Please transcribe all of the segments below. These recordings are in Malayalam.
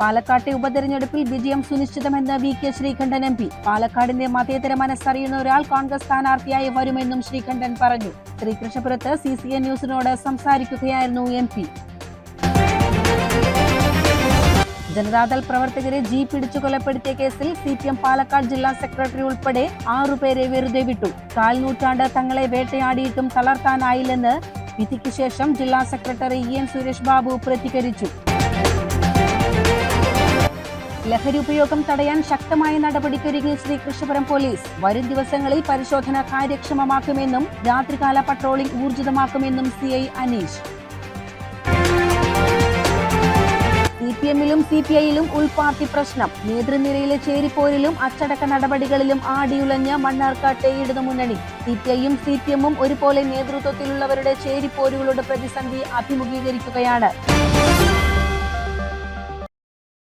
പാലക്കാട്ടെ ഉപതെരഞ്ഞെടുപ്പിൽ വിജയം സുനിശ്ചിതമെന്ന് V K Sreekandan M P. പാലക്കാടിന്റെ മതേതര മനസ്സറിയുന്ന ഒരാൾ കോൺഗ്രസ് സ്ഥാനാർത്ഥിയായി വരുമെന്നും ശ്രീകണ്ഠൻ പറഞ്ഞു. ശ്രീകൃഷ്ണപുരത്ത് സി സി എൻ ന്യൂസിനോട് സംസാരിക്കുകയായിരുന്നു എം പി. ജനതാദൾ പ്രവർത്തകരെ ജീപ്പ് ഇടിച്ചു കൊലപ്പെടുത്തിയ കേസിൽ സി പി എം പാലക്കാട് ജില്ലാ സെക്രട്ടറി ഉൾപ്പെടെ ആറുപേരെ വെറുതെ വിട്ടു. കാൽനൂറ്റാണ്ട് തങ്ങളെ വേട്ടയാടിയിട്ടും തളർത്താനായില്ലെന്ന് വിധിക്ക് ശേഷം ജില്ലാ secretary E N Suresh Babu പ്രതികരിച്ചു. ലഹരി ഉപയോഗം തടയാൻ ശക്തമായ നടപടിക്കൊരുങ്ങി ശ്രീകൃഷ്ണപുരം പോലീസ് വരും ദിവസങ്ങളിൽ പരിശോധന കാര്യക്ഷമമാക്കുമെന്നും രാത്രികാല patrolling ഊർജിതമാക്കുമെന്നും C I Aneesh. C P എമ്മിലും C P ഐയിലും ഉൾപാർട്ടി പ്രശ്നം. നേതൃനിരയിലെ ചേരിപ്പോരിലും അച്ചടക്ക നടപടികളിലും ആടിയുലഞ്ഞ മണ്ണാർക്കാട്ടെ ഇടതുമുന്നണി സി പി ഐയും സി പി എമ്മും ഒരുപോലെ നേതൃത്വത്തിലുള്ളവരുടെ ചേരിപ്പോരുകളുടെ പ്രതിസന്ധി അഭിമുഖീകരിക്കുകയാണ്.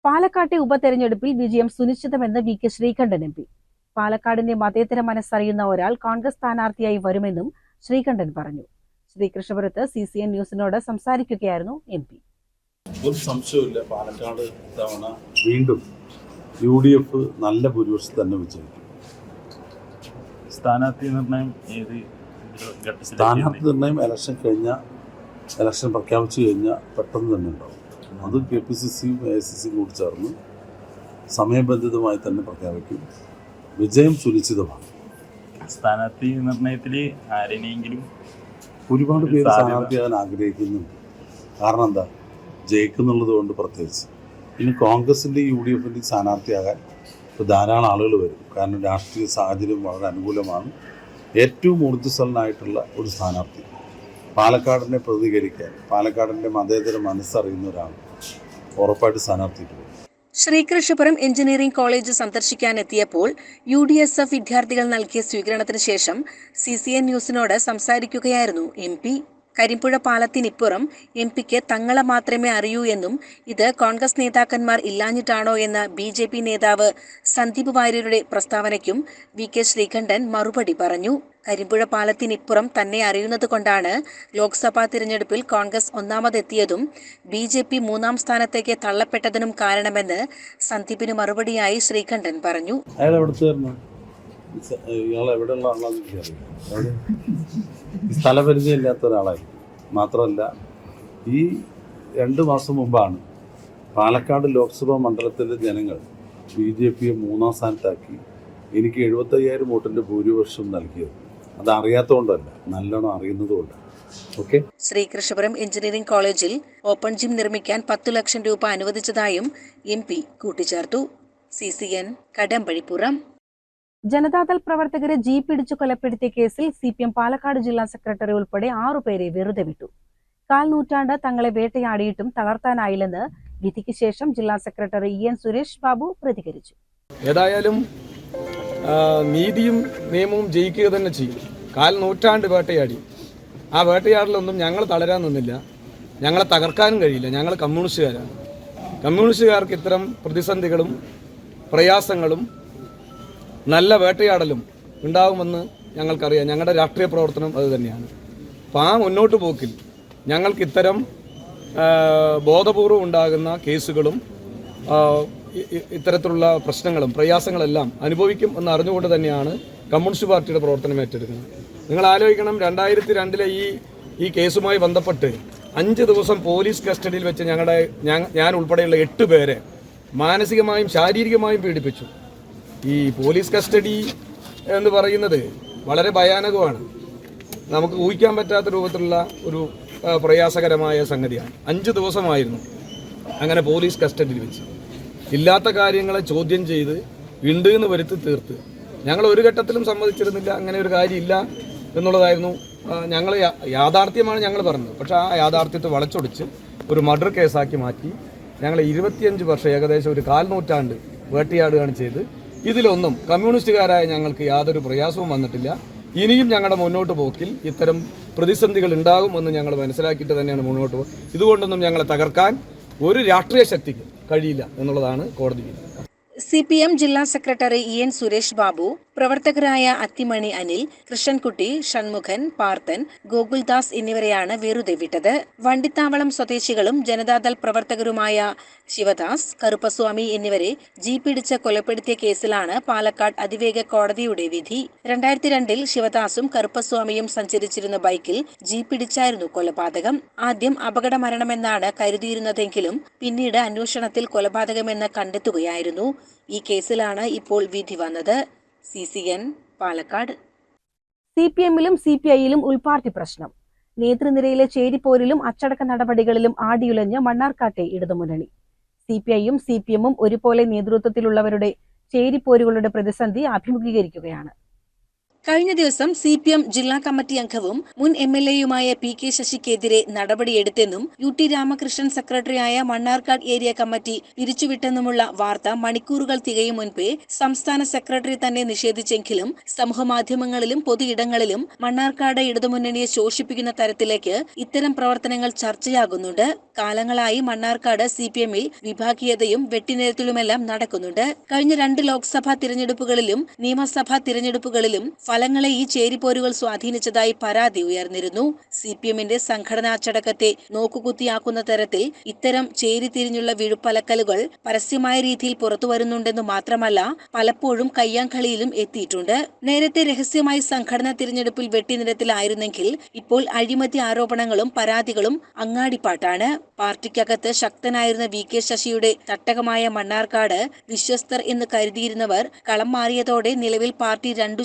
പാലക്കാട്ടെ ഉപതെരഞ്ഞെടുപ്പിൽ വിജയം സുനിശ്ചിതമെന്ന് V K Sreekandan M P. പാലക്കാടിന്റെ മതേതര മനസ്സറിയുന്ന ഒരാൾ കോൺഗ്രസ് സ്ഥാനാർത്ഥിയായി വരുമെന്നും ശ്രീകണ്ഠൻ പറഞ്ഞു. ശ്രീകൃഷ്ണപുരത്ത് സി സി എൻ ന്യൂസിനോട് സംസാരിക്കുകയായിരുന്നു എം പി. ഒരു സംശയമില്ല പാലക്കാട് തവണ വീണ്ടും യു ഡി എഫ് നല്ല ഭൂരിപക്ഷം തന്നെ വിജയിക്കും. സ്ഥാനാർത്ഥി നിർണയം ഏത് സ്ഥാനാർത്ഥി നിർണയം ഇലക്ഷൻ കഴിഞ്ഞ ഇലക്ഷൻ പ്രഖ്യാപിച്ചു കഴിഞ്ഞാൽ പെട്ടെന്ന് തന്നെ ഉണ്ടാവും. അത് കെ പി സി സിയും എ ഐ സി സിയും കൂടി ചേർന്ന് സമയബന്ധിതമായി തന്നെ പ്രഖ്യാപിക്കും. വിജയം സുനിശ്ചിതമാണ്. സ്ഥാനാർത്ഥി നിർണയത്തിൽ ആരെങ്കിലും ഒരുപാട് പേര്. സ്ഥാനാർത്ഥിയാകാൻ ആഗ്രഹിക്കുന്നുണ്ട്. കാരണം എന്താ? ജയിക്കുന്നുള്ളത് കൊണ്ട് പ്രത്യേകിച്ച്. ഇനി കോൺഗ്രസിന്റെ യു ഡി എഫിന്റെ സ്ഥാനാർത്ഥിയാകാൻ ഇപ്പോൾ ധാരാളം ആളുകൾ വരും. കാരണം രാഷ്ട്രീയ സാഹചര്യം വളരെ അനുകൂലമാണ്. ഏറ്റവും ഊർജസ്വലനായിട്ടുള്ള ഒരു സ്ഥാനാർത്ഥി. പാലക്കാടിനെ പ്രതികരിക്കാൻ പാലക്കാടിന്റെ മതേതര മനസ്സറിയുന്ന ഒരാൾ. ഉറപ്പായിട്ട് സ്ഥാനാർത്ഥിക്ക് വരും. ശ്രീകൃഷ്ണപുരം എഞ്ചിനീയറിംഗ് കോളേജ് സന്ദർശിക്കാനെത്തിയപ്പോൾ യു ഡി എസ് എഫ് വിദ്യാർത്ഥികൾ നൽകിയ സ്വീകരണത്തിന് ശേഷം സി സി എൻ ന്യൂസിനോട് സംസാരിക്കുകയായിരുന്നു എം പി. കരിമ്പുഴ പാലത്തിനിപ്പുറം എം പിക്ക് തങ്ങളെ മാത്രമേ അറിയൂ എന്നും ഇത് കോൺഗ്രസ് നേതാക്കന്മാർ ഇല്ലാഞ്ഞിട്ടാണോ എന്ന ബി ജെ പി നേതാവ് സന്ദീപ് വാര്യരുടെ പ്രസ്താവനയ്ക്കും വി കെ ശ്രീകണ്ഠൻ മറുപടി പറഞ്ഞു. കരിമ്പുഴ പാലത്തിനിപ്പുറം തന്നെ അറിയുന്നത് കൊണ്ടാണ് ലോക്സഭാ തിരഞ്ഞെടുപ്പിൽ കോൺഗ്രസ് ഒന്നാമതെത്തിയതും ബി ജെ പി മൂന്നാം സ്ഥാനത്തേക്ക് തള്ളപ്പെട്ടതിനും കാരണമെന്ന് സന്ദീപിന് മറുപടിയായി ശ്രീകണ്ഠൻ പറഞ്ഞു. ഇയാൾ എവിടെയുള്ള ആളാണെന്ന് എനിക്കറിയാം സ്ഥലപരിചയം ഇല്ലാത്ത ഒരാളായി. മാത്രമല്ല ഈ രണ്ട് മാസം മുമ്പാണ് പാലക്കാട് ലോക്സഭാ മണ്ഡലത്തിലെ ജനങ്ങൾ ബി ജെ പിയെ മൂന്നാം സ്ഥാനത്താക്കി എനിക്ക് എഴുപത്തയ്യായിരം വോട്ടിന്റെ ഭൂരിപക്ഷം നൽകിയത്. അത് അറിയാത്തതുകൊണ്ടല്ല നല്ലോണം അറിയുന്നതുകൊണ്ട്. ഓക്കെ? ശ്രീകൃഷ്ണപുരം എഞ്ചിനീയറിംഗ് കോളേജിൽ ഓപ്പൺ ജിം നിർമ്മിക്കാൻ പത്തു ലക്ഷം രൂപ അനുവദിച്ചതായും എം പി കൂട്ടിച്ചേർത്തു. C C N Kadambazhipuram. Janata Dal പ്രവർത്തകരെ ജീപ്പ് ഇടിച്ചു കൊലപ്പെടുത്തിയ കേസിൽ സി പി എം പാലക്കാട് ജില്ലാ സെക്രട്ടറി ഉൾപ്പെടെ ആറുപേരെ വെറുതെ വിട്ടു. കാൽ നൂറ്റാണ്ട് തങ്ങളെ വേട്ടയാടിയിട്ടും തളർത്താനായില്ലെന്ന് വിധിക്ക് ശേഷം ജില്ലാ secretary E N Suresh Babu പ്രതികരിച്ചു. ഏതായാലും നീതിയും നിയമവും ജയിക്കുക തന്നെ ചെയ്യും. കാൽ നൂറ്റാണ്ട് വേട്ടയാടി. ആ വേട്ടയാടലൊന്നും ഞങ്ങൾ തളരാൻ നിന്നില്ല. ഞങ്ങളെ തകർക്കാനും കഴിയില്ല. ഞങ്ങൾ കമ്മ്യൂണിസ്റ്റുകാരാണ്. കമ്മ്യൂണിസ്റ്റുകാർക്ക് ഇത്തരം പ്രതിസന്ധികളും പ്രയാസങ്ങളും നല്ല വേട്ടയാടലും ഉണ്ടാകുമെന്ന് ഞങ്ങൾക്കറിയാം. ഞങ്ങളുടെ രാഷ്ട്രീയ പ്രവർത്തനം അത് തന്നെയാണ്. അപ്പോൾ ആ മുന്നോട്ട് പോക്കിൽ ഞങ്ങൾക്ക് ഇത്തരം ബോധപൂർവം ഉണ്ടാകുന്ന കേസുകളും ഇത്തരത്തിലുള്ള പ്രശ്നങ്ങളും പ്രയാസങ്ങളെല്ലാം അനുഭവിക്കും എന്ന് അറിഞ്ഞുകൊണ്ട് തന്നെയാണ് കമ്മ്യൂണിസ്റ്റ് പാർട്ടിയുടെ പ്രവർത്തനം ഏറ്റെടുക്കുന്നത്. നിങ്ങൾ ആലോചിക്കണം രണ്ടായിരത്തി രണ്ടിലെ ഈ ഈ കേസുമായി ബന്ധപ്പെട്ട് അഞ്ച് ദിവസം പോലീസ് കസ്റ്റഡിയിൽ വെച്ച് ഞങ്ങളുടെ ഞാൻ ഉൾപ്പെടെയുള്ള എട്ട് പേരെ മാനസികമായും ശാരീരികമായും പീഡിപ്പിച്ചു. ഈ പോലീസ് കസ്റ്റഡി എന്ന് പറയുന്നത് വളരെ ഭയാനകമാണ്. നമുക്ക് ഊഹിക്കാൻ പറ്റാത്ത രൂപത്തിലുള്ള ഒരു പ്രയാസകരമായ സംഗതിയാണ്. അഞ്ച് ദിവസമായിരുന്നു അങ്ങനെ പോലീസ് കസ്റ്റഡിയിൽ വെച്ച്. ഇല്ലാത്ത കാര്യങ്ങളെ ചോദ്യം ചെയ്ത് ഉണ്ട് എന്ന് വരുത്തി തീർത്ത്. ഞങ്ങൾ ഒരു ഘട്ടത്തിലും സമ്മതിച്ചിരുന്നില്ല അങ്ങനെ ഒരു കാര്യമില്ല എന്നുള്ളതായിരുന്നു ഞങ്ങൾ യാഥാർത്ഥ്യമാണ് ഞങ്ങൾ പറഞ്ഞത്. പക്ഷേ ആ യാഥാർത്ഥ്യത്തെ വളച്ചൊടിച്ച് ഒരു മർഡർ കേസാക്കി മാറ്റി. ഞങ്ങൾ ഇരുപത്തിയഞ്ച് വർഷം ഏകദേശം ഒരു കാൽ നൂറ്റാണ്ട് വേട്ടയാടുകയാണ് ചെയ്ത്. ഇതിലൊന്നും കമ്മ്യൂണിസ്റ്റുകാരായ ഞങ്ങൾക്ക് യാതൊരു പ്രയാസവും വന്നിട്ടില്ല. ഇനിയും ഞങ്ങളുടെ മുന്നോട്ട് പോക്കിൽ ഇത്തരം പ്രതിസന്ധികൾ ഉണ്ടാകുമെന്ന് ഞങ്ങൾ മനസ്സിലാക്കിയിട്ട് തന്നെയാണ് മുന്നോട്ട് പോകുന്നത് ഇതുകൊണ്ടൊന്നും ഞങ്ങളെ തകർക്കാൻ ഒരു രാഷ്ട്രീയ ശക്തിക്ക് കഴിയില്ല എന്നുള്ളതാണ് കോടതി സി പി എം ജില്ലാ secretary E N Suresh Babu പ്രവർത്തകരായ അത്തിമണി അനിൽ കൃഷ്ണൻകുട്ടി ഷൺമുഖൻ പാർത്തൻ ഗോകുൽദാസ് എന്നിവരെയാണ് വെറുതെ വിട്ടത് വണ്ടിത്താവളം സ്വദേശികളും ജനതാദൾ പ്രവർത്തകരുമായ ശിവദാസ് കറുപ്പസ്വാമി എന്നിവരെ ജീപ്പിടിച്ച് കൊലപ്പെടുത്തിയ കേസിലാണ് പാലക്കാട് അതിവേഗ കോടതിയുടെ വിധി. രണ്ടായിരത്തി രണ്ടിൽ ശിവദാസും കറുപ്പസ്വാമിയും സഞ്ചരിച്ചിരുന്ന ബൈക്കിൽ ജീപ്പിടിച്ചായിരുന്നു കൊലപാതകം. ആദ്യം അപകട മരണമെന്നാണ് കരുതിയിരുന്നതെങ്കിലും പിന്നീട് അന്വേഷണത്തിൽ കൊലപാതകമെന്ന് കണ്ടെത്തുകയായിരുന്നു. ഈ കേസിലാണ് ഇപ്പോൾ വിധി വന്നത്. C C N Palakkad. C P എമ്മിലും C P ഐയിലും ഉൾപാർട്ടി പ്രശ്നം. നേതൃനിരയിലെ ചേരിപ്പോരിലും അച്ചടക്ക നടപടികളിലും ആടിയുലഞ്ഞ് മണ്ണാർക്കാട്ടെ ഇടതുമുന്നണി. സി പി ഐയും സി പി എമ്മും ഒരുപോലെ നേതൃത്വത്തിലുള്ളവരുടെ ചേരിപ്പോരുകളുടെ പ്രതിസന്ധി അഭിമുഖീകരിക്കുകയാണ് കഴിഞ്ഞ ദിവസം സി പി എം ജില്ലാ കമ്മിറ്റി അംഗവും മുൻ എം എൽ എയുമായ പി കെ ശശിക്കെതിരെ നടപടിയെടുത്തെന്നും യു ടി രാമകൃഷ്ണൻ സെക്രട്ടറിയായ മണ്ണാർക്കാട് ഏരിയ കമ്മിറ്റി പിരിച്ചുവിട്ടെന്നുമുള്ള വാർത്ത മണിക്കൂറുകൾ തികയും മുൻപേ സംസ്ഥാന സെക്രട്ടറി തന്നെ നിഷേധിച്ചെങ്കിലും സമൂഹമാധ്യമങ്ങളിലും പൊതുയിടങ്ങളിലും മണ്ണാർക്കാട് ഇടതുമുന്നണിയെ ശോഷിപ്പിക്കുന്ന തരത്തിലേക്ക് ഇത്തരം പ്രവർത്തനങ്ങൾ ചർച്ചയാകുന്നുണ്ട്. കാലങ്ങളായി മണ്ണാർക്കാട് സി പി എമ്മിൽ വിഭാഗീയതയും വെട്ടിനിരത്തലുമെല്ലാം നടക്കുന്നുണ്ട്. കഴിഞ്ഞ രണ്ട് ലോക്സഭാ തിരഞ്ഞെടുപ്പുകളിലും നിയമസഭാ തിരഞ്ഞെടുപ്പുകളിലും ഫലങ്ങളെ ഈ ചേരിപ്പോരുകൾ സ്വാധീനിച്ചതായി പരാതി ഉയർന്നിരുന്നു. സി പി എമ്മിന്റെ സംഘടനാച്ചടക്കത്തെ നോക്കുകുത്തിയാക്കുന്ന തരത്തിൽ ഇത്തരം ചേരിതിരിഞ്ഞുള്ള വിഴുപ്പലക്കലുകൾ പരസ്യമായ രീതിയിൽ പുറത്തുവരുന്നുണ്ടെന്നു മാത്രമല്ല പലപ്പോഴും കയ്യാങ്കളിയിലും എത്തിയിട്ടുണ്ട്. നേരത്തെ രഹസ്യമായി സംഘടനാ തിരഞ്ഞെടുപ്പിൽ വെട്ടിനിരത്തിലായിരുന്നെങ്കിൽ ഇപ്പോൾ അഴിമതി ആരോപണങ്ങളും പരാതികളും അങ്ങാടിപ്പാട്ടാണ്. പാർട്ടിക്കകത്ത് ശക്തനായിരുന്ന വി കെ ശശിയുടെ തട്ടകമായ മണ്ണാർക്കാട് വിശ്വസ്തർ എന്ന് കരുതിയിരുന്നവർ കളം മാറിയതോടെ നിലവിൽ പാർട്ടി രണ്ടു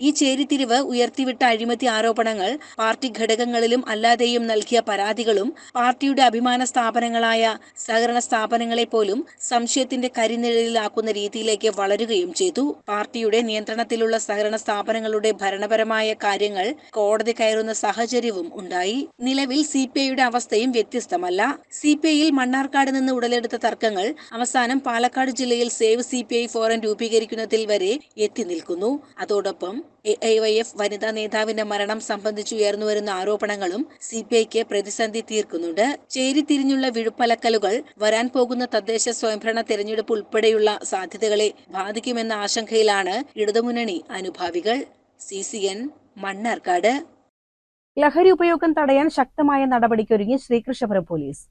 ഈ ചേരിതിരിവ് ഉയർത്തിവിട്ട അഴിമതി ആരോപണങ്ങൾ പാർട്ടി ഘടകങ്ങളിലും അല്ലാതെയും നൽകിയ പരാതികളും പാർട്ടിയുടെ അഭിമാന സ്ഥാപനങ്ങളായ സഹകരണ സ്ഥാപനങ്ങളെ പോലും സംശയത്തിന്റെ കരിനിഴലിലാക്കുന്ന രീതിയിലേക്ക് വളരുകയും ചെയ്തു. പാർട്ടിയുടെ നിയന്ത്രണത്തിലുള്ള സഹകരണ സ്ഥാപനങ്ങളുടെ ഭരണപരമായ കാര്യങ്ങൾ കോടതി കയറുന്ന സാഹചര്യവും ഉണ്ടായി. നിലവിൽ സി പി ഐയുടെ അവസ്ഥയും വ്യത്യസ്തമല്ല. സി പി ഐയിൽ മണ്ണാർക്കാട് നിന്ന് ഉടലെടുത്ത തർക്കങ്ങൾ അവസാനം പാലക്കാട് ജില്ലയിൽ save C P I forum രൂപീകരിക്കുന്നതിൽ വരെ എത്തി നിൽക്കുന്നു. അതോടൊപ്പം എ ഐ വൈ എഫ് വനിതാ നേതാവിന്റെ മരണം സംബന്ധിച്ച് ഉയർന്നുവരുന്ന ആരോപണങ്ങളും സി പി ഐക്ക് പ്രതിസന്ധി തീർക്കുന്നുണ്ട്. ചേരിതിരിഞ്ഞുള്ള വിഴുപ്പലക്കലുകൾ വരാൻ പോകുന്ന തദ്ദേശ സ്വയംഭരണ തെരഞ്ഞെടുപ്പ് ഉൾപ്പെടെയുള്ള സാധ്യതകളെ ബാധിക്കുമെന്ന ആശങ്കയിലാണ് ഇടതുമുന്നണി അനുഭാവികൾ. C C N Mannarkkad. ലഹരി ഉപയോഗം തടയാൻ ശക്തമായ നടപടിക്കൊരുങ്ങി ശ്രീകൃഷ്ണപുരം പോലീസ്.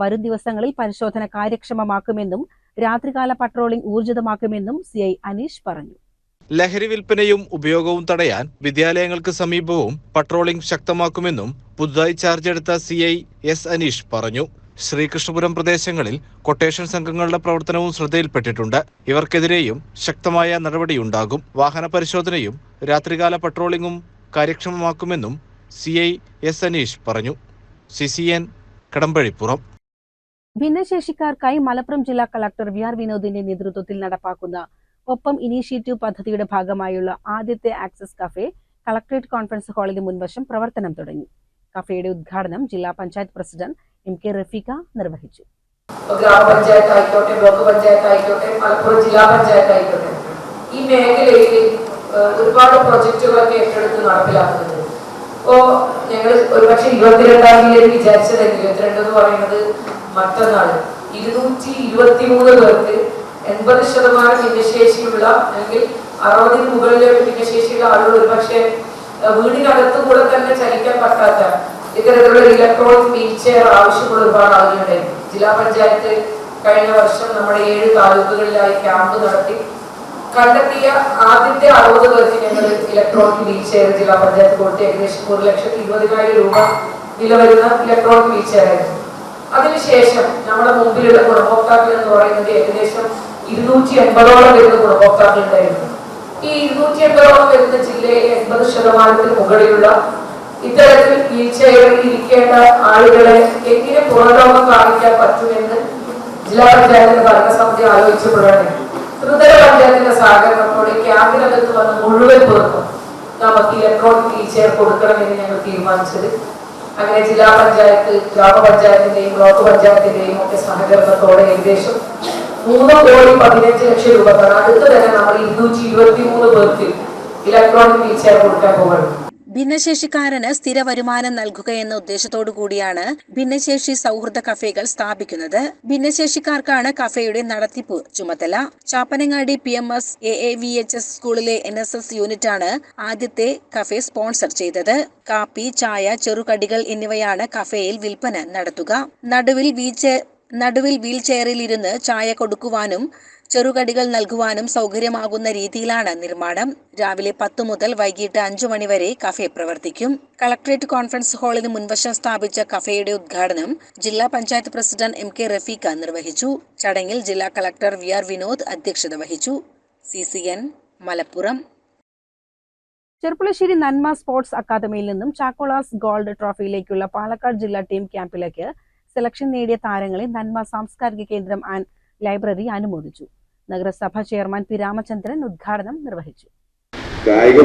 വരും ദിവസങ്ങളിൽ പരിശോധന കാര്യക്ഷമമാക്കുമെന്നും രാത്രികാല പട്രോളിംഗ് ഊർജിതമാക്കുമെന്നും സി ഐ അനീഷ് പറഞ്ഞു. ലഹരി വിൽപ്പനയും ഉപയോഗവും തടയാൻ വിദ്യാലയങ്ങൾക്ക് സമീപവും പട്രോളിംഗ് ശക്തമാക്കുമെന്നും പുതുതായി ചാർജ് എടുത്ത സി ഐ എസ് അനീഷ് പറഞ്ഞു. ശ്രീകൃഷ്ണപുരം പ്രദേശങ്ങളിൽ കൊട്ടേഷൻ സംഘങ്ങളുടെ പ്രവർത്തനവും ശ്രദ്ധയിൽപ്പെട്ടിട്ടുണ്ട്. ഇവർക്കെതിരെയും ശക്തമായ നടപടിയുണ്ടാകും. വാഹന പരിശോധനയും രാത്രികാല പട്രോളിംഗും കാര്യക്ഷമമാക്കുമെന്നും സി ഐ എസ് അനീഷ് പറഞ്ഞു. C C N Kadambazhipuram. ഭിന്നശേഷിക്കാർക്കായി Malappuram ജില്ലാ കളക്ടർ വി ആർ വിനോദിന്റെ നേതൃത്വത്തിൽ നടപ്പാക്കുന്ന ഒപ്പം ഇനീഷ്യേറ്റീവ് പദ്ധതിയുടെ ഭാഗമായുള്ള ആദ്യത്തെ ആക്സസ് കഫേ കളക്ടറേറ്റ് കോൺഫറൻസ് ഹാളിന് മുൻവശം പ്രവർത്തനം തുടങ്ങി. കഫേയുടെ ഉദ്ഘാടനം ജില്ലാ panchayat president M K Rafeeqa നിർവഹിച്ചു. ഗ്രാമപഞ്ചായത്ത് ആയിക്കോട്ടെ ബ്ലോക്ക് പഞ്ചായത്ത് ആയിക്കോട്ടെ മലപ്പുറം ജില്ലാ പഞ്ചായത്ത് ആയിക്കോട്ടെ ഈ മേഖലയിൽ ഒരുപാട് പ്രൊജക്റ്റുകളൊക്കെ ഏറ്റെടുത്ത് നടപ്പിലാക്കുന്നത് ഇപ്പോ ഞങ്ങൾ ഒരുപക്ഷെ ഇരുപത്തിരണ്ടാം തീയതി വിചാരിച്ചതെങ്കിൽ ഇരുപത്തിരണ്ട് എന്ന് പറയുന്നത് മറ്റന്നാൾ ഇരുന്നൂറ്റി ഇരുപത്തി മൂന്ന് പേർക്ക് എൺപത് ശതമാനം ഭിന്നശേഷിയുള്ള അല്ലെങ്കിൽ അറുപതിന് മുകളിലെ ഭിന്നശേഷിയുള്ള ആളുകൾ ഒരുപക്ഷെ വീടിനകത്തു കൂടെ തന്നെ ചലിക്കാൻ പറ്റാത്ത ഇത്തരത്തിലുള്ള ഇലക്ട്രോണിക് വീൽ ചെയർ ആവശ്യമുള്ള ഒരുപാട് ആളുകളുണ്ടായിരുന്നു ജില്ലാ പഞ്ചായത്ത് കഴിഞ്ഞ വർഷം നമ്മുടെ ഏഴ് താലൂക്കുകളിലായി ക്യാമ്പ് നടത്തി. കണ്ടെത്തിയ ആദ്യത്തെ അറുപത് പേർക്ക് ഞങ്ങൾ ഇലക്ട്രോണിക് വീൽ ചെയർ ജില്ലാ പഞ്ചായത്ത് കൊടുത്ത് ഏകദേശം ഒരു ലക്ഷത്തി ഇരുപതിനായിരം രൂപ വില വരുന്ന ഇലക്ട്രോണിക് വീൽ ചെയർ ആയിരുന്നു. അതിനുശേഷം നമ്മുടെ മുമ്പിലുള്ള ഗുണഭോക്താക്കൾ എന്ന് പറയുന്നത് ഏകദേശം ഇരുന്നൂറ്റി എൺപതോളം വരുന്ന ഗുണഭോക്താക്കൾ ഉണ്ടായിരുന്നു ഈ ഇരുന്നൂറ്റി എൺപതോളം വരുന്ന ജില്ലയിലെ എൺപത് ശതമാനത്തിന് മുകളിലുള്ള ഇത്തരത്തിൽ വീൽ ചെയറിൽ ഇരിക്കേണ്ട ആളുകളെ എങ്ങനെ പുറലോകം കാണിക്കാൻ പറ്റുമെന്ന് ജില്ലാ പഞ്ചായത്തിന്റെ ഭരണസമിതി ആലോചിച്ചപ്പോഴാണ്. ത്രിതല പഞ്ചായത്തിന്റെ സഹകരണത്തോടെ ക്യാമ്പിനകത്ത് വന്ന മുഴുവൻ പേർക്കും നമുക്ക് ഇലക്ട്രോണിക് വീൽ ചെയർ കൊടുക്കണമെന്ന് ഞങ്ങൾ തീരുമാനിച്ചത്. അങ്ങനെ ജില്ലാ പഞ്ചായത്ത് ഗ്രാമപഞ്ചായത്തിന്റെയും ബ്ലോക്ക് പഞ്ചായത്തിന്റെയും ഒക്കെ സഹകരണത്തോടെ ഏകദേശം മൂന്ന് കോടി പതിനഞ്ച് ലക്ഷം രൂപ അടുത്ത് തന്നെ നമ്മൾ ഇരുന്നൂറ്റി ഇരുപത്തി മൂന്ന് പേർക്ക് ഇലക്ട്രോണിക് വീൽ ചെയർ കൊടുക്കാൻ പോകുന്നത് ഭിന്നശേഷിക്കാരന് സ്ഥിര വരുമാനം നൽകുക എന്ന ഉദ്ദേശത്തോടു കൂടിയാണ് ഭിന്നശേഷി സൗഹൃദ കഫേകൾ സ്ഥാപിക്കുന്നത്. ഭിന്നശേഷിക്കാർക്കാണ് കഫേയുടെ നടത്തിപ്പ് ചുമതല. Chappanangadi P M S A A V H S സ്കൂളിലെ എൻ എസ് എസ് യൂണിറ്റാണ് ആദ്യത്തെ കഫേ സ്പോൺസർ ചെയ്തത്. കാപ്പി ചായ ചെറുകടികൾ എന്നിവയാണ് കഫേയിൽ വിൽപ്പന നടത്തുക. നടുവിൽ വീൽചെയർ നടുവിൽ വീൽ ചെയറിൽ ഇരുന്ന് ചായ കൊടുക്കുവാനും ചെറുകടികൾ നൽകുവാനും സൗകര്യമാകുന്ന രീതിയിലാണ് നിർമ്മാണം. രാവിലെ പത്ത് മുതൽ വൈകിട്ട് അഞ്ചു മണിവരെ കഫേ പ്രവർത്തിക്കും. കളക്ടറേറ്റ് കോൺഫറൻസ് ഹാളിന് മുൻവശം സ്ഥാപിച്ച കഫേയുടെ ഉദ്ഘാടനം ജില്ലാ panchayat president M K Rafeeqa നിർവഹിച്ചു. ചടങ്ങിൽ ജില്ലാ കളക്ടർ വി ആർ വിനോദ് അധ്യക്ഷത വഹിച്ചു. C C N Malappuram. Cherpulassery Nanma sports അക്കാദമിയിൽ നിന്നും ചാക്കോളാസ് ഗോൾഡ് ട്രോഫിയിലേക്കുള്ള പാലക്കാട് ജില്ലാ ടീം ക്യാമ്പിലേക്ക് സെലക്ഷൻ നേടിയ താരങ്ങളെ നന്മ സാംസ്കാരിക കേന്ദ്രം ആൻഡ് ലൈബ്രറി അനുമോദിച്ചു. നഗരസഭ ചെയർമാൻ പി രാമചന്ദ്രൻ ഉദ്ഘാടനം നിർവഹിച്ചു. കായിക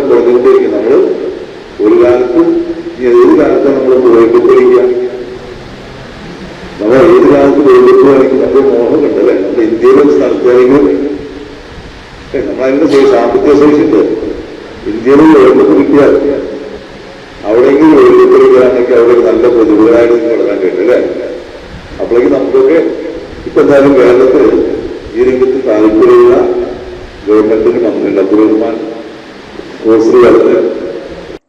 കുറഞ്ഞുകൊണ്ടേയിരിക്കും നമ്മൾ ഒരു കാലത്ത് ഏ, നമ്മളതിന്റെ ശേഷി സാമ്പത്തിക ശേഷിയുണ്ട് ഇന്ത്യയിൽ വേൾഡ് കിട്ടിയാൽ അവിടെയെങ്കിലും വേൾഡ് കപ്പ് കളിക്കുകയാണെങ്കിൽ അവിടെ നല്ല പ്രതിഭകളായിട്ട് തുടങ്ങാൻ കഴിയും അല്ലേ? അപ്പോഴേക്കും നമുക്കൊക്കെ ഇപ്പൊ എന്തായാലും കേരളത്തിൽ ഈ രംഗത്ത് താല്പര്യമുള്ള ഗവൺമെന്റിന് വന്നിട്ടുണ്ട് അബ്ദുൾ റഹ്മാൻ കോഴ്സിൽ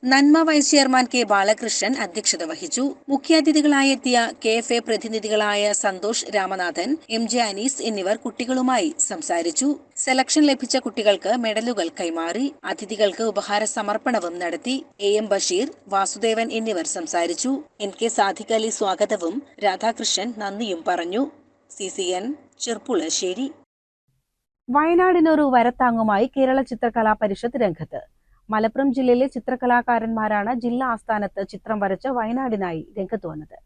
നന്മ വൈസ് ചെയർമാൻ കെ ബാലകൃഷ്ണൻ അധ്യക്ഷത വഹിച്ചു. മുഖ്യാതിഥികളായി എത്തിയ കെ എഫ് എ പ്രതിനിധികളായ സന്തോഷ് രാമനാഥൻ എം ജെ അനീസ് എന്നിവർ കുട്ടികളുമായി സംസാരിച്ചു. സെലക്ഷൻ ലഭിച്ച കുട്ടികൾക്ക് മെഡലുകൾ കൈമാറി. അതിഥികൾക്ക് ഉപഹാര സമർപ്പണവും നടത്തി. എ എം ബഷീർ വാസുദേവൻ എന്നിവർ സംസാരിച്ചു. എൻ കെ സാധിക് അലി സ്വാഗതവും രാധാകൃഷ്ണൻ നന്ദിയും പറഞ്ഞു. C C N Cherpulassery. വയനാടിനൊരു വരത്താങ്ങുമായി കേരള ചിത്രകലാ പരിഷത്ത് രംഗത്ത്. മലപ്പുറം ജില്ലയിലെ ചിത്രകലാകാരന്മാരാണ് ജില്ലാ ആസ്ഥാനത്ത് ചിത്രം വരച്ച് വയനാടിനായി രംഗത്ത് വന്നത്.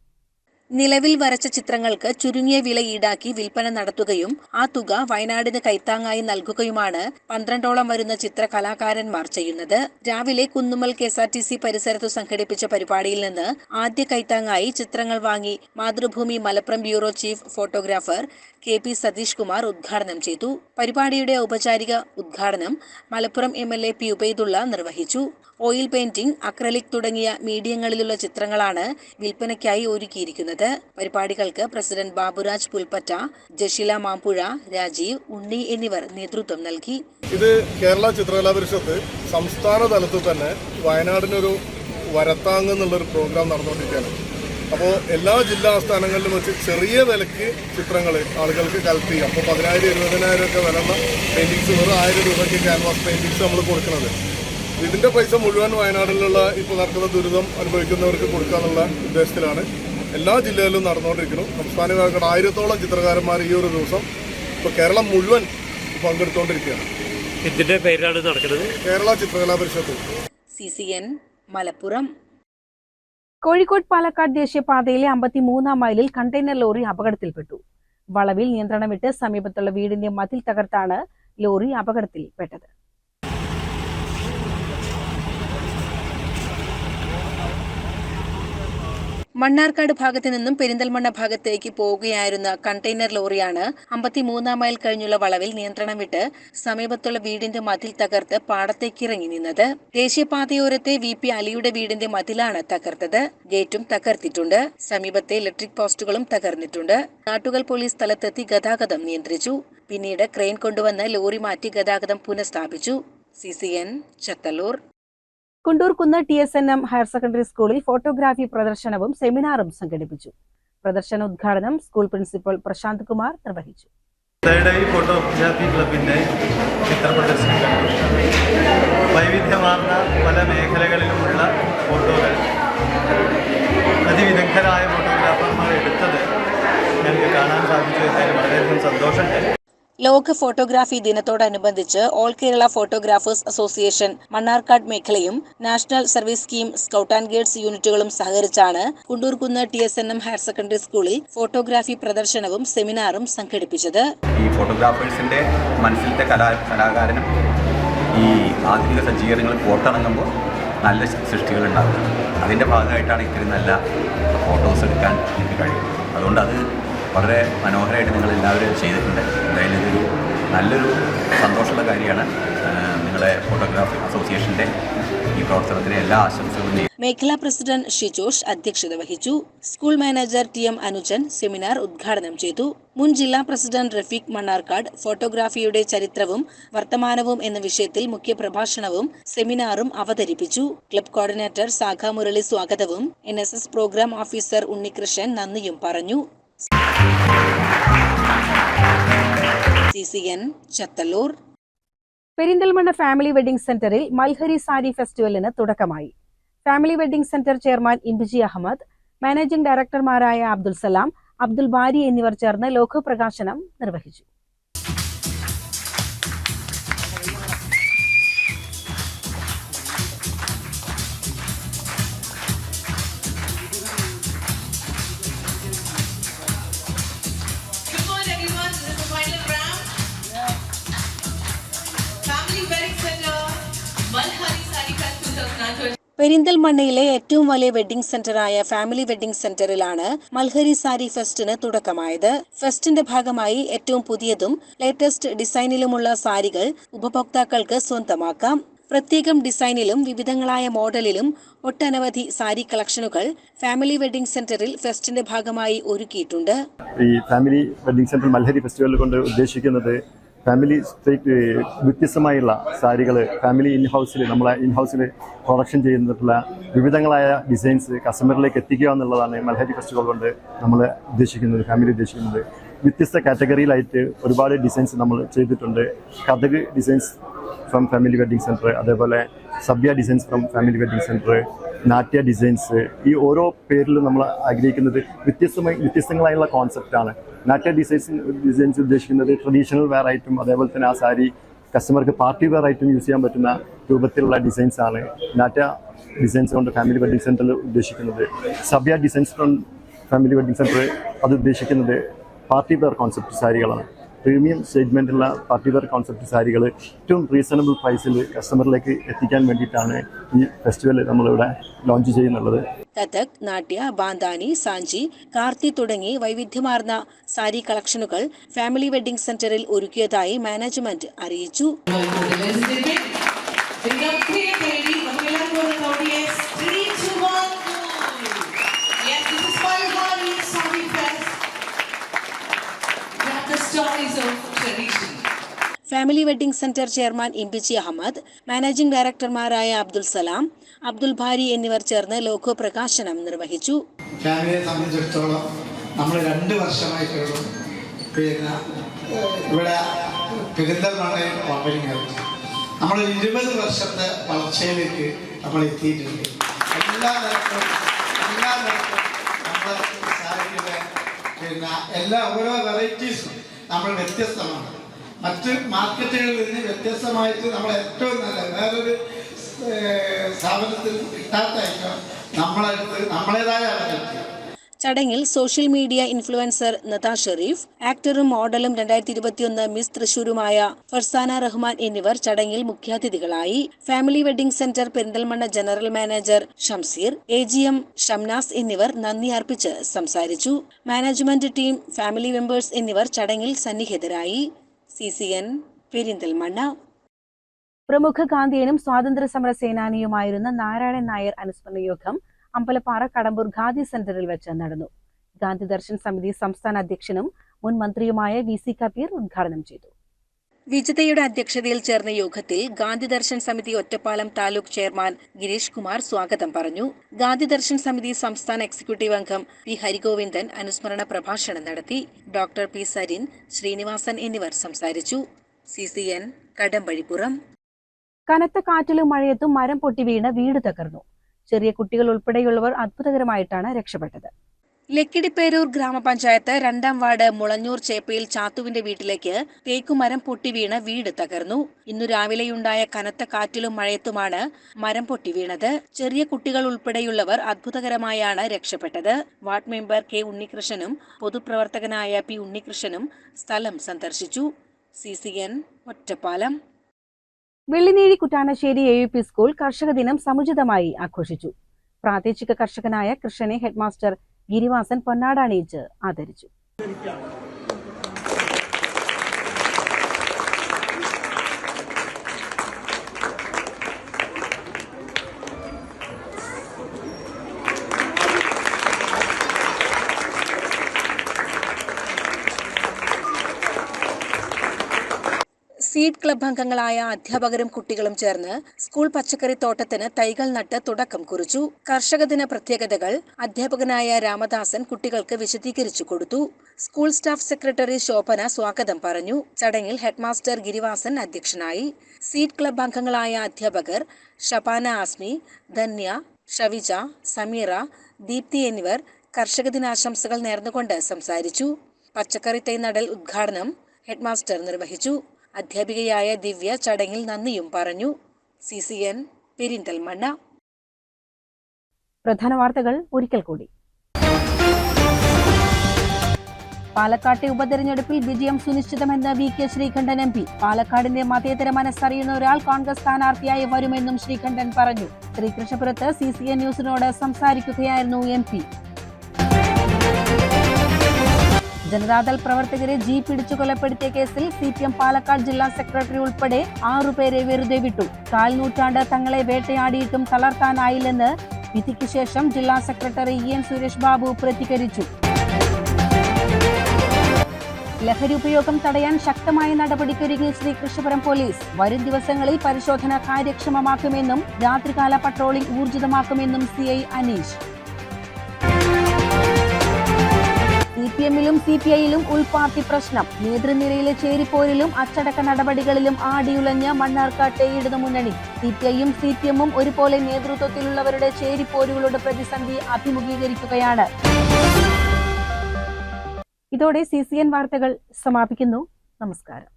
നിലവിൽ വരച്ച ചിത്രങ്ങൾക്ക് ചുരുങ്ങിയ വില ഈടാക്കി വിൽപ്പന നടത്തുകയും ആ തുക വയനാടിന് കൈത്താങ്ങായി നൽകുകയുമാണ് പന്ത്രണ്ടോളം വരുന്ന ചിത്ര കലാകാരന്മാർ ചെയ്യുന്നത്. രാവിലെ Kunnummal K S R T C പരിസരത്തു സംഘടിപ്പിച്ച പരിപാടിയിൽ നിന്ന് ആദ്യ കൈത്താങ്ങായി ചിത്രങ്ങൾ വാങ്ങി Mathrubhumi Malappuram bureau chief photographer K P Satheesh Kumar ഉദ്ഘാടനം ചെയ്തു. പരിപാടിയുടെ ഔപചാരിക ഉദ്ഘാടനം Malappuram M L A P Ubaidulla നിർവഹിച്ചു. ഓയിൽ പെയിന്റിംഗ് അക്രലിക് തുടങ്ങിയ മീഡിയങ്ങളിലുള്ള ചിത്രങ്ങളാണ് വിൽപ്പനയ്ക്കായി ഒരുക്കിയിരിക്കുന്നത്. പരിപാടികൾക്ക് പ്രസിഡന്റ് ബാബുരാജ് പുൽപ്പറ്റ ജഷില മാമ്പുഴ രാജീവ് ഉണ്ണി എന്നിവർ നേതൃത്വം നൽകി. ഇത് കേരള ചിത്രകലാ പരിഷത്ത് സംസ്ഥാന തലത്തിൽ തന്നെ വയനാടിനൊരു വരത്താങ് എന്നുള്ളൊരു പ്രോഗ്രാം നടന്നുകൊണ്ടിരിക്കുകയാണ്. അപ്പോൾ എല്ലാ ജില്ലാ ആസ്ഥാനങ്ങളിലും വെച്ച് ചെറിയ വിലക്ക് ചിത്രങ്ങൾ ആളുകൾക്ക് കളക്ട് ചെയ്യാം. അപ്പോൾ പതിനായിരം ഇരുപതിനായിരം ഒക്കെ വിലയുള്ള പെയിന്റിങ്സ് വെറും ആയിരം രൂപയ്ക്ക് ക്യാൻവാസ് പെയിന്റിങ്സ് നമ്മൾ കൊടുക്കുന്നത്. ഇതിന്റെ പൈസ മുഴുവൻ വയനാട്ടിലുള്ള ഇപ്പോൾ നടക്കുന്ന ദുരിതം അനുഭവിക്കുന്നവർക്ക് കൊടുക്കാന്നുള്ള ഉദ്ദേശത്തിലാണ്. എല്ലാ ജില്ലകളിലും നടന്നുകൊണ്ടിരിക്കുന്നു. സംസ്ഥാന വ്യാപകമായിട്ട് ആയിരത്തോളം ചിത്രകാരന്മാർ ഈ ഒരു ദിവസം ഇപ്പോൾ കേരളം മുഴുവൻ പങ്കെടുത്തുകൊണ്ടിരിക്കുകയാണ്. ഇതിന്റെ പേരിലാണ് നടക്കുന്നത്? Kerala Chithrakala Parishath. C C N Malappuram. Kozhikode Palakkad ദേശീയപാതയിലെ അമ്പത്തിമൂന്നാം മൈലിൽ കണ്ടെയ്നർ ലോറി അപകടത്തിൽപ്പെട്ടു. വളവിൽ നിയന്ത്രണം വിട്ട് സമീപത്തുള്ള വീടിന്റെ മതിൽ തകർത്താണ് ലോറി അപകടത്തിൽപ്പെട്ടത്. മണ്ണാർക്കാട് ഭാഗത്ത് നിന്നും പെരിന്തൽമണ്ണ ഭാഗത്തേക്ക് പോവുകയായിരുന്ന കണ്ടെയ്നർ ലോറിയാണ് അമ്പത്തിമൂന്നാം മൈൽ കഴിഞ്ഞുള്ള വളവിൽ നിയന്ത്രണം വിട്ട് സമീപത്തുള്ള വീടിന്റെ മതിൽ തകർത്ത് പാടത്തേക്ക് ഇറങ്ങി നിന്നത്. ദേശീയപാതയോരത്തെ വി പി അലിയുടെ വീടിന്റെ മതിലാണ് തകർത്തത്. ഗേറ്റും തകർത്തിട്ടുണ്ട്. സമീപത്തെ ഇലക്ട്രിക് പോസ്റ്റുകളും തകർന്നിട്ടുണ്ട്. നാട്ടുകൽ പോലീസ് സ്ഥലത്തെത്തി ഗതാഗതം നിയന്ത്രിച്ചു. പിന്നീട് ക്രെയിൻ കൊണ്ടുവന്ന് ലോറി മാറ്റി ഗതാഗതം പുനഃസ്ഥാപിച്ചു. C C N Chathalloor. Kundoorkunnu T S N M higher secondary സ്കൂളിൽ ഫോട്ടോഗ്രാഫി പ്രദർശനവും സെമിനാറും സംഘടിപ്പിച്ചു. പ്രദർശന ഉദ്ഘാടനം സ്കൂൾ പ്രിൻസിപ്പൽ പ്രശാന്ത് കുമാർ നിർവഹിച്ചു. ഫോട്ടോഗ്രാഫി ക്ലബിന്റെ ചിത്ര പ്രദർശനം വൈവിധ്യമാർന്ന പല മേഖലകളിലുമുള്ള ഫോട്ടോകൾ. അതിവിദഗ്ധരായ ഫോട്ടോഗ്രാഫർമാർ എടുത്തത് ഞങ്ങൾക്ക് കാണാൻ സാധിച്ചു എന്നതിൽ വളരെയധികം സന്തോഷമുണ്ട്. ലോക ഫോട്ടോഗ്രാഫി ദിനത്തോടനുബന്ധിച്ച് all Kerala photographers association Mannarkkad മേഖലയും national service scheme scout and guides യൂണിറ്റുകളും സഹകരിച്ചാണ് Kundoorkunnu T S N M higher secondary സ്കൂളിൽ ഫോട്ടോഗ്രാഫി പ്രദർശനവും സെമിനാറും സംഘടിപ്പിച്ചത്. ഈ ഫോട്ടോഗ്രാഫേഴ്സിന്റെ മനസ്സിലത്തെ കലാ കലാകാരനും ഈ ആധുനിക സജ്ജീകരണങ്ങൾ പുറത്തിറങ്ങുമ്പോൾ നല്ല സൃഷ്ടികൾ ഉണ്ടാകും അതിന്റെ ഭാഗമായിട്ടാണ് ഇത്രയും നല്ല ഫോട്ടോസ് എടുക്കാൻ എനിക്ക് കഴിയും അതുകൊണ്ട് അത് വളരെ മനോഹരമായിട്ട് നിങ്ങൾ എല്ലാവരും ചെയ്തിട്ടുണ്ട്. എന്തായാലും ഇതൊരു നല്ലൊരു സന്തോഷമുള്ള കാര്യമാണ്. നിങ്ങളെ ഫോട്ടോഗ്രാഫി അസോസിയേഷന്റെ ഈ പ്രവർത്തനത്തിന് എല്ലാ ആശംസകളും മേഖലാ പ്രസിഡന്റ് ഷിജോഷ് അധ്യക്ഷത വഹിച്ചു. School manager T M Anujan seminar ഉദ്ഘാടനം ചെയ്തു. മുൻ ജില്ലാ പ്രസിഡന്റ് റഫീഖ് മണ്ണാർക്കാട് ഫോട്ടോഗ്രാഫിയുടെ ചരിത്രവും വർത്തമാനവും എന്ന വിഷയത്തിൽ മുഖ്യപ്രഭാഷണവും സെമിനാറും അവതരിപ്പിച്ചു. ക്ലബ് കോർഡിനേറ്റർ സാഖ മുരളി സ്വാഗതവും. എൻ പ്രോഗ്രാം ഓഫീസർ ഉണ്ണികൃഷ്ണൻ നന്ദിയും പറഞ്ഞു. ചത്തല്ലൂർ. പെരിന്തൽമണ്ണ ഫാമിലി വെഡിംഗ് സെന്ററിൽ മൽഹരി സാരി ഫെസ്റ്റിവലിന് തുടക്കമായി. Family wedding centre chairman ഇംബിജി Ahmed managing ഡയറക്ടർമാരായ അബ്ദുൽ സലാം അബ്ദുൽ ബാരി എന്നിവർ ചേർന്ന് ലോകപ്രകാശനം നിർവഹിച്ചു. പെരിന്തൽമണ്ണയിലെ ഏറ്റവും വലിയ വെഡ്ഡിംഗ് സെന്ററായ ഫാമിലി വെഡ്ഡിംഗ് സെന്ററിലാണ് മൽഹരി സാരി ഫെസ്റ്റിന് തുടക്കമായത്. ഫെസ്റ്റിന്റെ ഭാഗമായി ഏറ്റവും പുതിയതും ലേറ്റസ്റ്റ് ഡിസൈനിലുമുള്ള സാരികൾ ഉപഭോക്താക്കൾക്ക് സ്വന്തമാക്കാം. പ്രത്യേകം ഡിസൈനിലും വിവിധങ്ങളായ മോഡലിലും ഒട്ടനവധി സാരി കളക്ഷനുകൾ ഫാമിലി വെഡ്ഡിംഗ് സെന്ററിൽ ഫെസ്റ്റിന്റെ ഭാഗമായി ഒരുക്കിയിട്ടുണ്ട്. ഈ family wedding centre Malhari festival കൊണ്ട് ഉദ്ദേശിക്കുന്നത് ഫാമിലി വ്യത്യസ്തമായുള്ള സാരികൾ ഫാമിലി ഇൻ ഹൗസിൽ നമ്മളെ ഇൻ ഹൗസിൽ പ്രൊഡക്ഷൻ ചെയ്തിട്ടുള്ള വിവിധങ്ങളായ ഡിസൈൻസ് കസ്റ്റമറിലേക്ക് എത്തിക്കുക എന്നുള്ളതാണ് മൽഹരി ഫെസ്റ്റിവൽ കൊണ്ട് നമ്മൾ ഉദ്ദേശിക്കുന്നത് ഫാമിലി ഉദ്ദേശിക്കുന്നത്. വ്യത്യസ്ത കാറ്റഗറിയിലായിട്ട് ഒരുപാട് ഡിസൈൻസ് നമ്മൾ ചെയ്തിട്ടുണ്ട്. Kathak designs from family wedding centre അതേപോലെ Sabya designs from family wedding centre Natya designs ഈ ഓരോ പേരിലും നമ്മൾ ആഗ്രഹിക്കുന്നത് വ്യത്യസ്തമായി വ്യത്യസ്തങ്ങളായുള്ള കോൺസെപ്റ്റാണ് നാട്യ ഡിസൈൻസ് ഡിസൈൻസ് ഉദ്ദേശിക്കുന്നത് ട്രഡീഷണൽ വെയർ ആയിട്ടും അതേപോലെ തന്നെ ആ സാരി കസ്റ്റമർക്ക് പാർട്ടി വെയർ ആയിട്ടും യൂസ് ചെയ്യാൻ പറ്റുന്ന രൂപത്തിലുള്ള ഡിസൈൻസ് ആണ് നാറ്റ ഡിസൈൻസ് കൊണ്ട് ഫാമിലി വെഡിങ് സെന്ററിൽ ഉദ്ദേശിക്കുന്നത്. Sabya designs family wedding centre അത് ഉദ്ദേശിക്കുന്നത് പാർട്ടി വെയർ കോൺസെപ്റ്റ് സാരികളാണ്. പ്രീമിയം സ്റ്റേറ്റ്മെന്റുള്ള പാർട്ടി വെയർ കോൺസെപ്റ്റ് സാരികൾ ഏറ്റവും റീസണബിൾ പ്രൈസിൽ കസ്റ്റമറിലേക്ക് എത്തിക്കാൻ വേണ്ടിയിട്ടാണ് ഈ ഫെസ്റ്റിവൽ നമ്മളിവിടെ ലോഞ്ച് ചെയ്യുന്നുള്ളത്. കഥക് നാട്യ ബാന്താനി സാഞ്ചി കാർത്തി തുടങ്ങി വൈവിധ്യമാർന്ന സാരി കളക്ഷനുകൾ ഫാമിലി വെഡിംഗ് സെന്ററിൽ ഒരുക്കിയതായി മാനേജ്മെന്റ് അറിയിച്ചു. Family wedding centre chairman Imbichi Ahammed managing ഡയറക്ടർമാരായ Abdul Salam Abdul Bari എന്നിവർ ചേർന്ന് ലോഗോ പ്രകാശനം നിർവഹിച്ചു. ഫാമിലിയെ സംബന്ധിച്ചിടത്തോളം നമ്മൾ രണ്ട് വർഷമായി പിന്നെ ഇവിടെ പെരിന്തൽമണ്ണയിൽ ഓപ്പണിംഗ് ആയിട്ട് നമ്മൾ ഇരുപത് വർഷത്തെ വളർച്ചയിലേക്ക് നമ്മൾ എത്തിയിട്ടുണ്ട്. എല്ലാ തരത്തിലും എല്ലാ തരത്തിലും നമ്മുടെ സാരിയുടെ പിന്നെ എല്ലാ ഓരോ വെറൈറ്റീസും നമ്മൾ വ്യത്യസ്തമാണ്. മറ്റ് മാർക്കറ്റുകളിൽ നിന്ന് വ്യത്യസ്തമായിട്ട് നമ്മൾ ഏറ്റവും നല്ല വേറൊരു സ്ഥാപനത്തിൽ കിട്ടാത്ത ഐറ്റം നമ്മളെടുത്ത് നമ്മളേതായ അളവിൽ ചടങ്ങിൽ social media influencer Natha Sherif ആക്ടറും മോഡലും രണ്ടായിരത്തി ഇരുപത്തിയൊന്ന് മിസ് തൃശൂരുമായ ഫർസാന റഹ്മാൻ എന്നിവർ ചടങ്ങിൽ മുഖ്യാതിഥികളായി. Family wedding centre Perinthalmanna general manager Shamseer A G M Shamnas എന്നിവർ നന്ദി അർപ്പിച്ച് സംസാരിച്ചു. മാനേജ്മെന്റ് ടീം ഫാമിലി മെമ്പേഴ്സ് എന്നിവർ ചടങ്ങിൽ സന്നിഹിതരായി. C C N Perinthalmanna. പ്രമുഖ ഗാന്ധിയനും സ്വാതന്ത്ര്യ സമര സേനാനിയുമായിരുന്ന നാരായണൻ നായർ അനുസ്മരണ യോഗം അമ്പലപ്പാറ കടമ്പൂർ ഗാന്ധി സെന്ററിൽ വെച്ച് നടന്നു. ഗാന്ധി ദർശൻ സമിതി സംസ്ഥാന അധ്യക്ഷനും മുൻ മന്ത്രിയുമായ വി സി കബീർ ഉദ്ഘാടനം ചെയ്തു. വിജിതയുടെ അധ്യക്ഷതയിൽ ചേർന്ന യോഗത്തിൽ ഗാന്ധി ദർശൻ സമിതി ഒറ്റപ്പാലം താലൂക്ക് ചെയർമാൻ ഗിരീഷ് കുമാർ സ്വാഗതം പറഞ്ഞു. ഗാന്ധി ദർശൻ സമിതി സംസ്ഥാന എക്സിക്യൂട്ടീവ് അംഗം പി ഹരിഗോവിന്ദൻ അനുസ്മരണ പ്രഭാഷണം നടത്തി. ഡോക്ടർ പി സരിൻ ശ്രീനിവാസൻ എന്നിവർ സംസാരിച്ചു. C C N Kadambazhipuram. കനത്ത കാറ്റിലും മഴയത്തും മരം പൊട്ടി വീണ് വീട് തകർന്നു. ചെറിയ കുട്ടികൾ ഉൾപ്പെടെയുള്ളവർ അത്ഭുതകരമായിട്ടാണ് രക്ഷപ്പെട്ടത്. ലക്കിടിപ്പേരൂർ ഗ്രാമപഞ്ചായത്ത് രണ്ടാം വാർഡ് മുളഞ്ഞൂർ ചേപ്പയിൽ ചാത്തുവിന്റെ വീട്ടിലേക്ക് തേക്കുമരം പൊട്ടി വീണ് വീട് തകർന്നു. ഇന്നു രാവിലെയുണ്ടായ കനത്ത കാറ്റിലും മഴയത്തുമാണ് മരം പൊട്ടി വീണത്. ചെറിയ കുട്ടികൾ ഉൾപ്പെടെയുള്ളവർ അത്ഭുതകരമായാണ് രക്ഷപ്പെട്ടത്. വാർഡ് മെമ്പർ കെ ഉണ്ണികൃഷ്ണനും പൊതുപ്രവർത്തകനായ പി ഉണ്ണികൃഷ്ണനും സ്ഥലം സന്ദർശിച്ചു. C C N Ottapalam. Vellinezhi Kuttanassery A U P school കർഷക ദിനം സമുചിതമായി ആഘോഷിച്ചു. പ്രാദേശിക കർഷകനായ കൃഷ്ണനെ ഹെഡ്മാസ്റ്റർ ഗിരിവാസൻ പൊന്നാടാണിയിച്ച് ആദരിച്ചു. സീഡ് ക്ലബ് അംഗങ്ങളായ അധ്യാപകരും കുട്ടികളും ചേർന്ന് സ്കൂൾ പച്ചക്കറി തോട്ടത്തിന് തൈകൾ നട്ട് തുടക്കം കുറിച്ചു. കർഷക ദിന പ്രത്യേകതകൾ അധ്യാപകനായ രാമദാസൻ കുട്ടികൾക്ക് വിശദീകരിച്ചു കൊടുത്തു. സ്കൂൾ സ്റ്റാഫ് സെക്രട്ടറി ശോഭന സ്വാഗതം പറഞ്ഞു. ചടങ്ങിൽ ഹെഡ്മാസ്റ്റർ ഗിരിവാസൻ അധ്യക്ഷനായി. സീഡ് ക്ലബ് അംഗങ്ങളായ അധ്യാപകർ ഷപാന ആസ്മി ധന്യ ഷവിജ സമീറ ദീപ്തി എന്നിവർ കർഷക ദിനാശംസകൾ നേർന്നുകൊണ്ട് സംസാരിച്ചു. പച്ചക്കറി തൈ നടൽ ഉദ്ഘാടനം ഹെഡ്മാസ്റ്റർ നിർവഹിച്ചു. അധ്യാപികയായ ദിവ്യ ചടങ്ങിൽ നന്ദിയും പറഞ്ഞു. C C N Perinthalmanna. പ്രധാന വാർത്തകൾ ഒരിക്കൽ കൂടി. പാലക്കാട്ടെ ഉപതെരഞ്ഞെടുപ്പിൽ വിജയം സുനിശ്ചിതമെന്ന് V K Sreekandan M P. പാലക്കാടിന്റെ മതേതര മനസ്സറിയുന്ന ഒരാൾ കോൺഗ്രസ് സ്ഥാനാർത്ഥിയായി വരുമെന്നും ശ്രീകണ്ഠൻ പറഞ്ഞു. ശ്രീകൃഷ്ണപുരത്ത് സി സി എൻ ന്യൂസിനോട് സംസാരിക്കുകയായിരുന്നു എം പി. ജനതാദൾ പ്രവർത്തകരെ ജീപ്പ് പിടിച്ചു കൊലപ്പെടുത്തിയ കേസിൽ സി പി എം പാലക്കാട് ജില്ലാ സെക്രട്ടറി ഉൾപ്പെടെ ആറുപേരെ വെറുതെ വിട്ടു. കാൽ നൂറ്റാണ്ട് തങ്ങളെ വേട്ടയാടിയിട്ടും തളർത്താനായില്ലെന്ന് വിധിക്ക് ശേഷം ജില്ലാ secretary E N Suresh Babu പ്രതികരിച്ചു. ലഹരി ഉപയോഗം തടയാൻ ശക്തമായ നടപടിക്കൊരുങ്ങി ശ്രീകൃഷ്ണപുരം പോലീസ് വരും ദിവസങ്ങളിൽ പരിശോധന കാര്യക്ഷമമാക്കുമെന്നും രാത്രികാല patrolling ഊർജിതമാക്കുമെന്നും C I Aneesh. C P എമ്മിലും C P ഐയിലും ഉൾപാർട്ടി പ്രശ്നം. നേതൃനിരയിലെ ചേരിപ്പോരിലും അച്ചടക്ക നടപടികളിലും ആടിയുളഞ്ഞ മണ്ണാർക്കാട്ടെ ഇടതു മുന്നണി. സി പി ഐയും സി പി എമ്മും ഒരുപോലെ നേതൃത്വത്തിലുള്ളവരുടെ ചേരിപ്പോരുകളുടെ പ്രതിസന്ധി അഭിമുഖീകരിക്കുകയാണ്. ഇതോടെ സി സി എൻ വാർത്തകൾ സമാപിക്കുന്നു. നമസ്കാരം.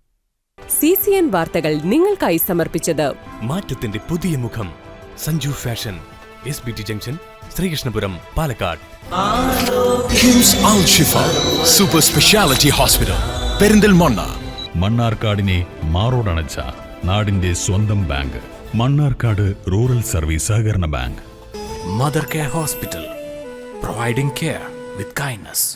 സി സി എൻ വാർത്തകൾ നിങ്ങൾക്കായി സമർപ്പിച്ചത് മാറ്റത്തിന്റെ പുതിയ മുഖം Sanju fashion. S B T junction Sreekrishnapuram Palakkad. KIMS Al Shifa super speciality hospital Perinthalmanna. മണ്ണാർക്കാടിനെ മാറോടണച്ച നാടിന്റെ സ്വന്തം ബാങ്ക് മണ്ണാർക്കാട് റൂറൽ സർവീസ് സഹകരണ bank. Mother care hospital providing care with kindness